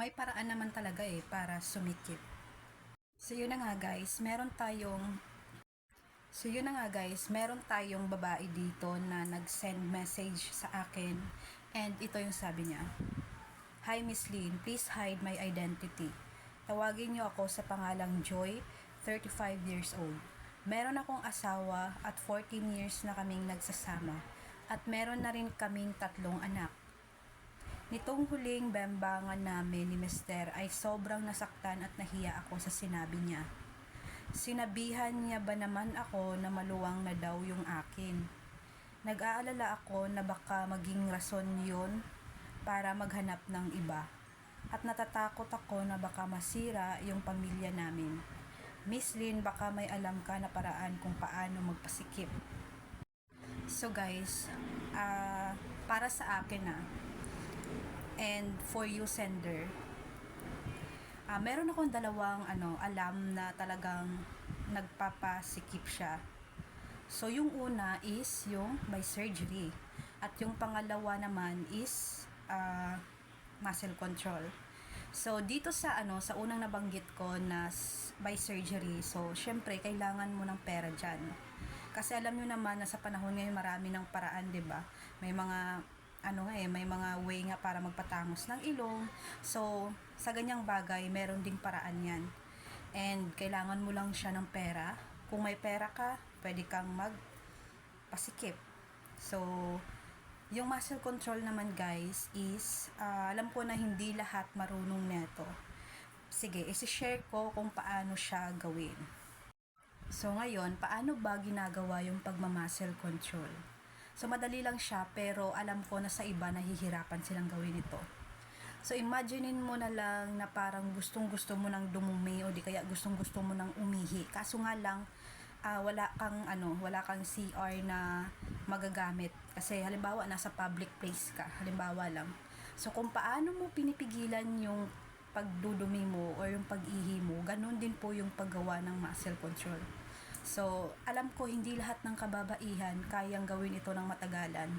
may paraan naman talaga eh para sumikip. So yun na nga guys, meron tayong So yun na nga guys, meron tayong babae dito na nag-send message sa akin and ito yung sabi niya. Hi Miss Lynn, please hide my identity. Tawagin niyo ako sa pangalang Joy, 35 years old. Meron akong asawa at 14 years na kaming nagsasama at meron na rin kaming tatlong anak. Nitong huling bembangan namin ni Mister ay sobrang nasaktan at nahiya ako sa sinabi niya. Sinabihan niya ba naman ako na maluwang na daw yung akin? Nag-aalala ako na baka maging rason yun para maghanap ng iba. At natatakot ako na baka masira yung pamilya namin. Miss Lynn, baka may alam ka na paraan kung paano magpasikip. So guys, ah para sa akin ah, and for you sender, Ah, meron akong dalawang ano, alam na talagang nagpapasikip siya. So yung una is yung by surgery at yung pangalawa naman is ah, muscle control. So dito sa ano sa unang nabanggit ko na by surgery, so syempre kailangan mo ng pera diyan. Kasi alam niyo naman na sa panahon ngayon marami ng paraan, 'di ba? May mga ano nga eh, may mga way nga para magpatangos ng ilong. So, sa ganyang bagay, meron ding paraan yan. And, kailangan mo lang siya ng pera. Kung may pera ka, pwede kang magpasikip. So, yung muscle control naman guys is, ah, alam ko na hindi lahat marunong neto. Sige, isi-share ko kung paano siya gawin. So ngayon, paano ba ginagawa yung pagmamuscle control? So madali lang siya pero alam ko na sa iba nahihirapan silang gawin ito. So imaginein mo na lang na parang gustong gusto mo nang dumumi o di kaya gustong gusto mo nang umihi. Kaso nga lang ah, wala kang ano, wala kang CR na magagamit kasi halimbawa nasa public place ka, halimbawa lang. So kung paano mo pinipigilan yung pagdudumi mo or yung pag-ihi mo, ganun din po yung paggawa ng muscle control. So, alam ko hindi lahat ng kababaihan kayang gawin ito ng matagalan.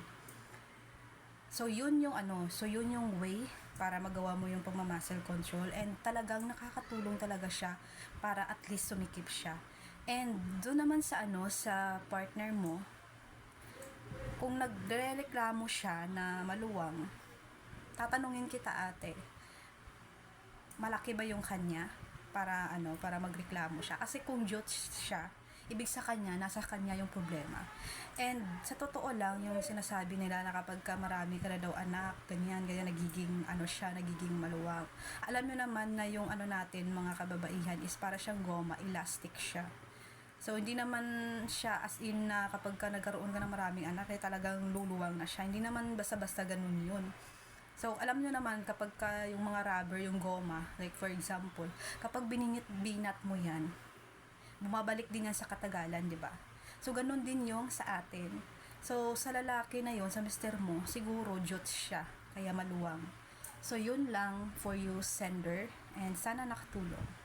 So, yun yung ano, so yun yung way para magawa mo yung pagmamuscle control and talagang nakakatulong talaga siya para at least sumikip siya. And doon naman sa ano, sa partner mo, kung nagrereklamo siya na maluwang, tatanungin kita ate, malaki ba yung kanya para ano para magreklamo siya kasi kung judge siya ibig sa kanya nasa kanya yung problema and sa totoo lang yung sinasabi nila na kapag ka marami ka na daw anak ganyan ganyan nagiging ano siya nagiging maluwag alam nyo naman na yung ano natin mga kababaihan is para siyang goma elastic siya So, hindi naman siya as in na kapag ka nagkaroon ka ng maraming anak, eh talagang luluwang na siya. Hindi naman basta-basta ganun yun. So, alam nyo naman, kapag ka yung mga rubber, yung goma, like for example, kapag biningit-binat mo yan, bumabalik din yan sa katagalan, di ba? So, ganun din yung sa atin. So, sa lalaki na yon sa mister mo, siguro jut siya, kaya maluwang. So, yun lang for you, sender, and sana nakatulong.